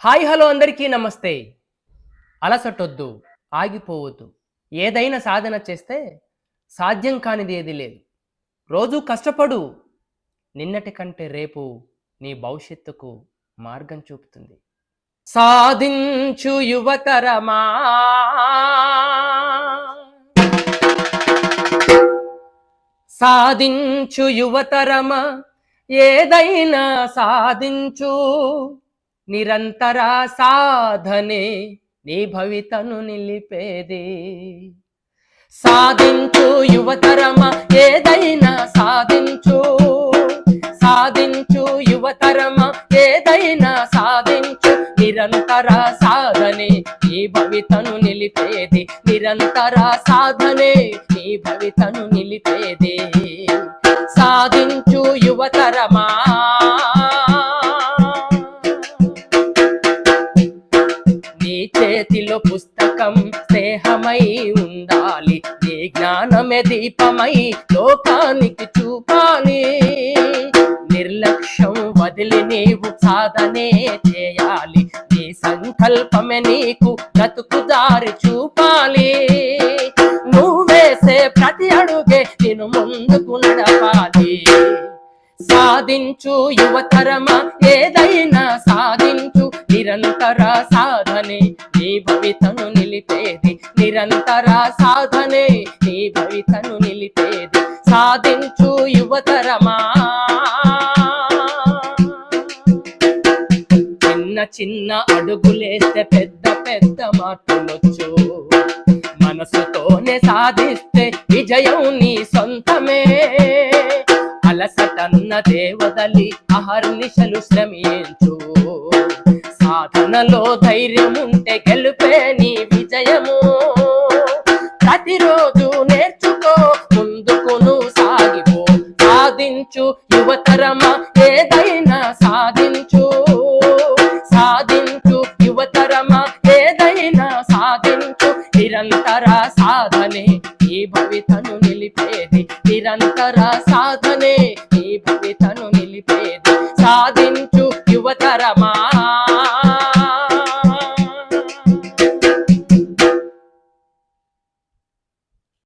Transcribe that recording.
Hi hello అందరికీ నమస్తే. అలసటొద్దు ఆగిపోవద్దు. ఏదైనా సాధన చేస్తే సాధ్యం కానిది ఏది లేదు. రోజు కష్టపడు. నిన్నటి కంటే రేపు నీ భవిష్యత్తుకు మార్గం చూపుతుంది. సాధించు యువతరమా. సాధించు యువతరమా. ఏదైనా సాధించు. నిరంతర సాధనే నీ భవితను నిలిపేది. సాధించు యువతరమ ఏదైనా సాధించు. సాధించు యువతరమ ఏదైనా సాధించు. నిరంతర సాధనే నీ భవితను నిలిపేది. నిరంతర సాధనే నీ భవితను నిలిపేది. సాధించు యువతరమా చేతిలో పుస్తకం స్నేహమై ఉండాలి నీ జ్ఞానమే దీపమై లోకానికి చూపాలి. నిర్లక్ష్యం వదిలి నీవు సాధనే చేయాలి నీ సంకల్పమే నీకు బ్రతుకు దారి చూపాలి. నువ్వేసే ప్రతి అడుగే నేను ముందుకు నడపాలి. సాధించు యువతరమ ఏదైనా సాధించు. నిరంతర సాధనే నీ భవితను నిలిపేది. నిరంతర సాధనే నీ భవితను నిలిపేది. సాధించు యువతరమా. చిన్న చిన్న అడుగులేస్తే పెద్ద పెద్ద మార్పులొచ్చు. మనసుతోనే సాధిస్తే విజయం నీ సొంత అలసటన్న దేవదలి అహర్నిశలు శ్రమించు. సాధనలో ధైర్యం ఉంటే గెలుపే నీ విజయము. ప్రతిరోజు నేర్చుకో ముందుకు నువ్వు సాగిపో. సాధించు యువతరమ ఏదైనా సాధించు. సాధించు యువతరమ ఏదైనా సాధించు. నిరంతర సాధనే ఈ భవితను నిరంతర సాధనే ఈ భవితను నిలిపేది సాధించు యువతరమా.